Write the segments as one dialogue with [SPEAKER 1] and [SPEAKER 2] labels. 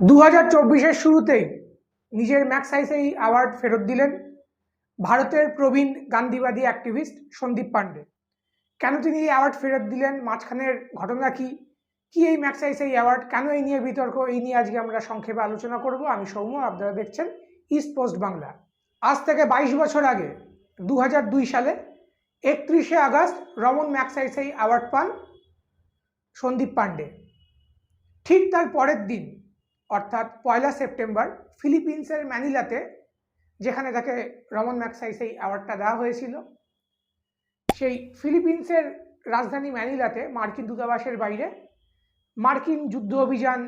[SPEAKER 1] দু হাজার চব্বিশের শুরুতেই নিজের ম্যাক্সাইসেই অ্যাওয়ার্ড ফেরত দিলেন ভারতের প্রবীণ গান্ধীবাদী অ্যাক্টিভিস্ট সন্দীপ পান্ডে। কেন তিনি এই অ্যাওয়ার্ড ফেরত দিলেন? মাঝখানের ঘটনা কি? কি এই ম্যাক্সাইস এই অ্যাওয়ার্ড? কেন এই নিয়ে বিতর্ক? এই নিয়ে আজকে আমরা সংক্ষেপে আলোচনা করব। আমি সৌম্য, আপনারা দেখছেন ইস্ট পোস্ট বাংলা। আজ থেকে বাইশ বছর আগে দু সালে একত্রিশে আগস্ট রমন ম্যাক্সাইসেই অ্যাওয়ার্ড পান সন্দীপ পান্ডে। ঠিক তার পরের দিন অর্থাৎ পয়লা সেপ্টেম্বর ফিলিপিন্সের ম্যানিলাতে, যেখানে তাকে রমন ম্যাক্সাইস এই অ্যাওয়ার্ডটা দেওয়া হয়েছিল। সেই ফিলিপিন্সের রাজধানী ম্যানিলাতে মার্কিন দূতাবাসের বাইরে মার্কিন যুদ্ধ অভিযান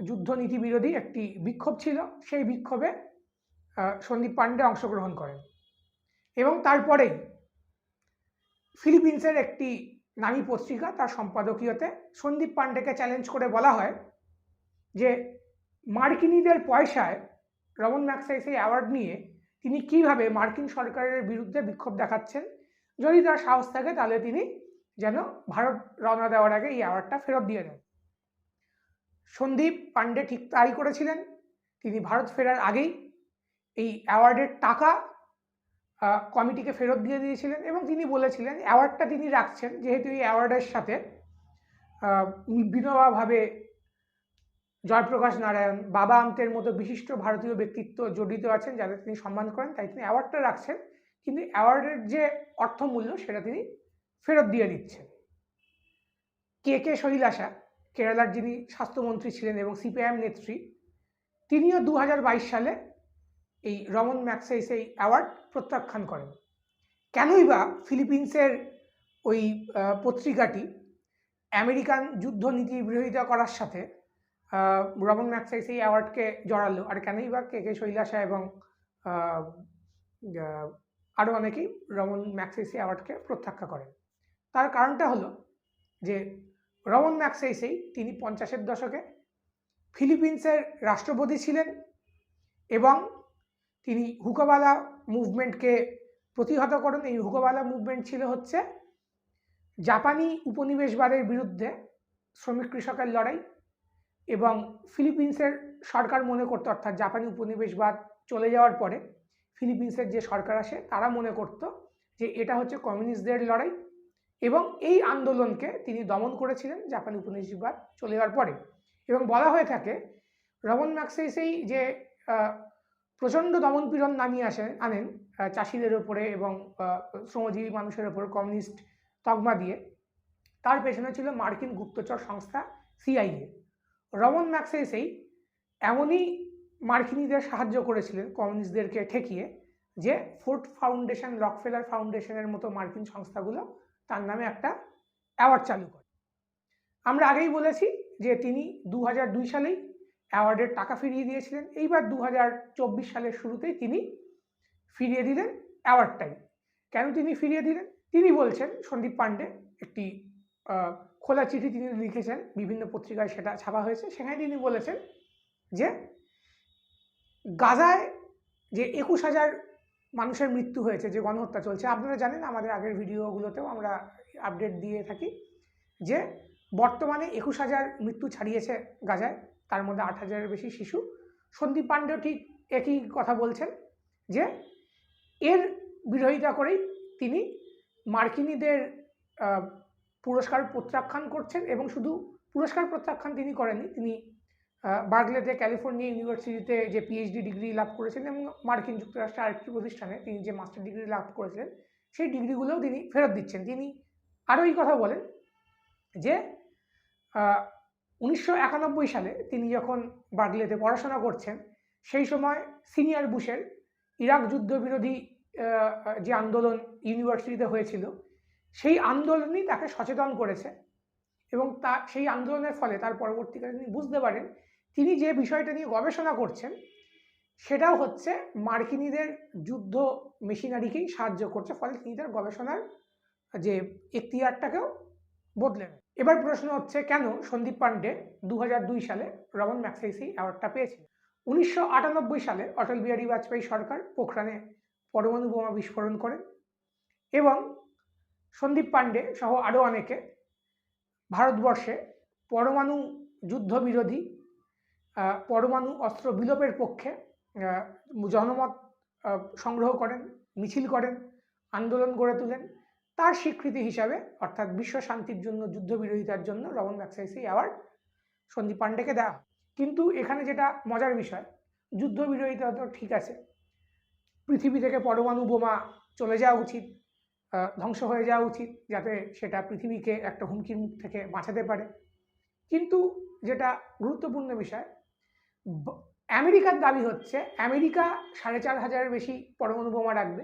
[SPEAKER 1] যুদ্ধনীতি বিরোধী একটি বিক্ষোভ ছিল। সেই বিক্ষোভে সন্দীপ পান্ডে অংশগ্রহণ করেন। এবং তারপরেই ফিলিপিন্সের একটি নামী পত্রিকা তার সম্পাদকীয়তে সন্দীপ পান্ডেকে চ্যালেঞ্জ করে বলা হয় যে মার্কিনীদের পয়সায় রমন ম্যাক্সাইস এই অ্যাওয়ার্ড নিয়ে তিনি কীভাবে মার্কিন সরকারের বিরুদ্ধে বিক্ষোভ দেখাচ্ছেন, যদি তার সাহস থাকে তাহলে তিনি যেন ভারত রওনা দেওয়ার আগে এই অ্যাওয়ার্ডটা ফেরত দিয়ে দেন। সন্দীপ পান্ডে ঠিক তাই করেছিলেন, তিনি ভারত ফেরার আগেই এই অ্যাওয়ার্ডের টাকা কমিটিকে ফেরত দিয়ে দিয়েছিলেন এবং তিনি বলেছিলেন, অ্যাওয়ার্ডটা তিনি রাখছেন, যেহেতু এই অ্যাওয়ার্ডের সাথে বিনোবাভাবে জয়প্রকাশ নারায়ণ, বাবা আন্তের মতো বিশিষ্ট ভারতীয় ব্যক্তিত্ব জড়িত আছেন যাদের তিনি সম্মান করেন, তাই তিনি অ্যাওয়ার্ডটা রাখছেন। কিন্তু অ্যাওয়ার্ডের যে অর্থমূল্য সেটা তিনি ফেরত দিয়ে দিচ্ছেন। কে কে শৈলাসা কেরালার যিনি স্বাস্থ্যমন্ত্রী ছিলেন এবং সিপিআইএম নেত্রী, তিনিও দু হাজার বাইশ সালে এই রমন ম্যাক্সাইস এই অ্যাওয়ার্ড প্রত্যাখ্যান করেন। কেনই বা ফিলিপিন্সের ওই পত্রিকাটি আমেরিকান যুদ্ধনীতি বিরোধিতা করার সাথে আহ, রমন ম্যাক্সাইস এই অ্যাওয়ার্ডকে জড়ালো। আর কেনই বা কে কে শৈলাসা এবং আরও অনেকেই রমন ম্যাক্সাইস অ্যাওয়ার্ডকে প্রত্যাখ্যা করেন। তার কারণটা হলো যে রমন ম্যাক্সাইসেই তিনি পঞ্চাশের দশকে ফিলিপিন্সের রাষ্ট্রপতি ছিলেন এবং তিনি হুকাবালা মুভমেন্টকে প্রতিহত করেন। এই হুকাবালা মুভমেন্ট ছিল হচ্ছে জাপানি উপনিবেশবাদের বিরুদ্ধে শ্রমিক কৃষকের লড়াই এবং ফিলিপিন্সের সরকার মনে করতো, অর্থাৎ জাপানি উপনিবেশবাদ চলে যাওয়ার পরে ফিলিপিন্সের যে সরকার আসে, তারা মনে করত যে এটা হচ্ছে কমিউনিস্টদের লড়াই এবং এই আন্দোলনকে তিনি দমন করেছিলেন জাপানি উপনিবেশবাদ চলে যাওয়ার পরে। এবং বলা হয়ে থাকে রমন ম্যাক্সেসেই যে প্রচণ্ড দমনপীড়ন নামিয়ে আসেন আনেন চাষিদের ওপরে এবং শ্রমজীবী মানুষের ওপর কমিউনিস্ট তকমা দিয়ে, তার পেছনে ছিল মার্কিন গুপ্তচর সংস্থা সিআইএ। রমন ম্যাক্সেসেই এমনই মার্কিনীদের সাহায্য করেছিলেন, কমিউনিস্টদেরকে ঠেকিয়ে, যে ফোর্ট ফাউন্ডেশন, রকফেলার ফাউন্ডেশনের মতো মার্কিন সংস্থাগুলো তার নামে একটা অ্যাওয়ার্ড চালু করে। আমরা আগেই বলেছি যে তিনি দু দুই সালেই অ্যাওয়ার্ডের টাকা ফিরিয়ে দিয়েছিলেন। এইবার দু চব্বিশ সালের শুরুতেই তিনি ফিরিয়ে দিলেন অ্যাওয়ার্ডটাই। কেন তিনি ফিরিয়ে দিলেন? তিনি বলছেন, সন্দীপ পান্ডে একটি খোলা চিঠি তিনি লিখেছেন, বিভিন্ন পত্রিকায় সেটা ছাপা হয়েছে। সেখানে তিনি বলেছেন যে, গাজায় যে একুশ হাজার মানুষের মৃত্যু হয়েছে, যে গণহত্যা চলছে, আপনারা জানেন আমাদের আগের ভিডিওগুলোতেও আমরা আপডেট দিয়ে থাকি যে, বর্তমানে একুশ হাজার মৃত্যু ছাড়িয়েছে গাজায়, তার মধ্যে আট হাজারের বেশি শিশু। সন্দীপ পাণ্ডেও ঠিক একই কথা বলছেন যে, এর বিরোধিতা করেই তিনি মার্কিনীদের পুরস্কার প্রত্যাখ্যান করছেন এবং শুধু পুরস্কার প্রত্যাখ্যান তিনি করেননি, তিনি বার্গলেতে ক্যালিফোর্নিয়া ইউনিভার্সিটিতে যে পিএইচডি ডিগ্রি লাভ করেছিলেন এবং মার্কিন যুক্তরাষ্ট্রের আরেকটি প্রতিষ্ঠানে তিনি যে মাস্টার ডিগ্রি লাভ করেছিলেন, সেই ডিগ্রিগুলোও তিনি ফেরত দিচ্ছেন। তিনি আরও এই কথা বলেন যে উনিশশো একানব্বই সালে তিনি যখন বার্গলেতে পড়াশোনা করছেন, সেই সময় সিনিয়র বুশের ইরাক যুদ্ধবিরোধী যে আন্দোলন ইউনিভার্সিটিতে হয়েছিল সেই আন্দোলনই তাকে সচেতন করেছে এবং তা, সেই আন্দোলনের ফলে তার পরবর্তীকালে তিনি বুঝতে পারেন তিনি যে বিষয়টা নিয়ে গবেষণা করছেন, সেটাও হচ্ছে মার্কিনীদের যুদ্ধ মেশিনারিকেই সাহায্য করছে, ফলে তিনি তার গবেষণার যে এখতিয়ারটাকেও বদলে নেন। এবার প্রশ্ন হচ্ছে, কেন সন্দীপ পান্ডে দু সালে রমন ম্যাক্সাইসি অ্যাওয়ার্ডটা পেয়েছিলেন উনিশশো আটানব্বই সালে অটল বিহারী বাজপেয়ী সরকার পোখরানে পরমাণু বোমা বিস্ফোরণ করেন এবং সন্দীপ পান্ডে সহ আরও অনেকে। ভারতবর্ষে পরমাণু যুদ্ধ বিরোধী পরমাণু অস্ত্র বিলোপের পক্ষে জনমত সংগ্রহ করেন, মিছিল করেন, আন্দোলন গড়ে তোলেন। তার স্বীকৃতি হিসাবে অর্থাৎ বিশ্ব শান্তির জন্য যুদ্ধবিরোধিতার জন্য রমন ম্যাক্সাইসি অ্যাওয়ার্ড সন্দীপ পান্ডেকে দেওয়া কিন্তু এখানে যেটা মজার বিষয় যুদ্ধবিরোধিতা তো ঠিক আছে। পৃথিবী থেকে পরমাণু বোমা চলে যাওয়া উচিত। ধ্বংস হয়ে যাওয়া উচিত যাতে সেটা পৃথিবীকে একটা হুমকির মুখ থেকে বাঁচাতে পারে। কিন্তু যেটা গুরুত্বপূর্ণ বিষয় আমেরিকার দাবি হচ্ছে আমেরিকা সাড়ে চার হাজারের বেশি পরমাণু বোমা রাখবে,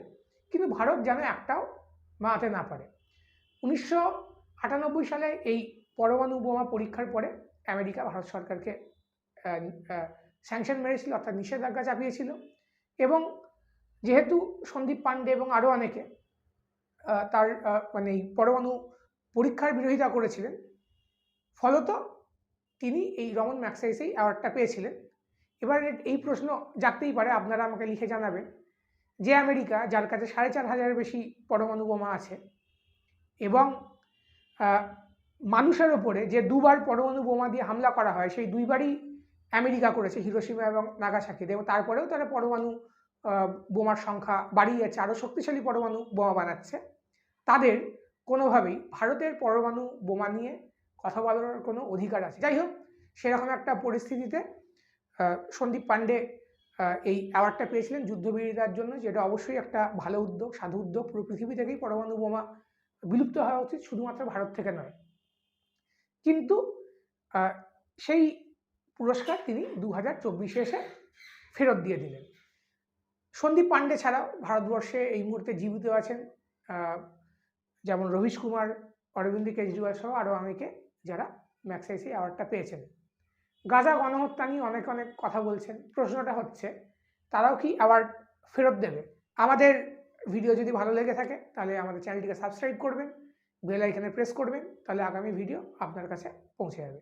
[SPEAKER 1] কিন্তু ভারত যেন একটাও বানাতে না পারে। উনিশশো আটানব্বই সালে এই পরমাণু বোমা পরীক্ষার পরে আমেরিকা ভারত সরকারকে স্যাংশন মেরেছিল, অর্থাৎ নিষেধাজ্ঞা চাপিয়েছিল। এবং যেহেতু সন্দীপ পান্ডে এবং আরও অনেকে তার মানে পরমাণু পরীক্ষার বিরোধিতা করেছিলেন। ফলত তিনি এই রমন ম্যাক্সাইসেই অ্যাওয়ার্ডটা পেয়েছিলেন। এবার এই প্রশ্ন জাগতেই পারে, আপনারা আমাকে লিখে জানাবেন যে আমেরিকা, যার কাছে সাড়ে চার হাজারের বেশি পরমাণু বোমা আছে এবং মানুষের ওপরে যে দুবার পরমাণু বোমা দিয়ে হামলা করা হয়, সেই দুইবারই আমেরিকা করেছে হিরোসীমা এবং নাগাসাকিতে এবং তারপরেও তারা পরমাণু বোমার সংখ্যা বাড়িয়ে যাচ্ছে আরও শক্তিশালী পরমাণু বোমা বানাচ্ছে। তাদের কোনোভাবেই ভারতের পরমাণু বোমা নিয়ে কথা বলার কোনো অধিকার আছে। যাই হোক সেরকম একটা পরিস্থিতিতে সন্দীপ আহ, এই অ্যাওয়ার্ডটা পেয়েছিলেন যুদ্ধবিরোধিতার জন্য যেটা অবশ্যই একটা ভালো উদ্যোগ সাধু উদ্যোগ। পুরো পৃথিবী থেকেই পরমাণু বোমা বিলুপ্ত হওয়া উচিত শুধুমাত্র ভারত থেকে নয়। কিন্তু সেই পুরস্কার তিনি দু হাজার চব্বিশে এসে ফেরত দিয়ে দিলেন। সন্দীপ পান্ডে ছাড়াও ভারতবর্ষে এই মুহূর্তে জীবিত আছেন যেমন রবিশ কুমার, অরবিন্দ কেজরিওয়াল সহ আরও অনেকে যারা ম্যাক্সাইসি অ্যাওয়ার্ডটা পেয়েছেন। গাজা গণহত্যা নিয়ে অনেক অনেক কথা বলছেন। প্রশ্নটা হচ্ছে, তারাও কি অ্যাওয়ার্ড ফেরত দেবে? আমাদের ভিডিও যদি ভালো লেগে থাকে, তাহলে আমাদের চ্যানেলটিকে সাবস্ক্রাইব করবেন বেল আইকনে প্রেস করবেন, তাহলে আগামী ভিডিও আপনার কাছে পৌঁছে যাবে।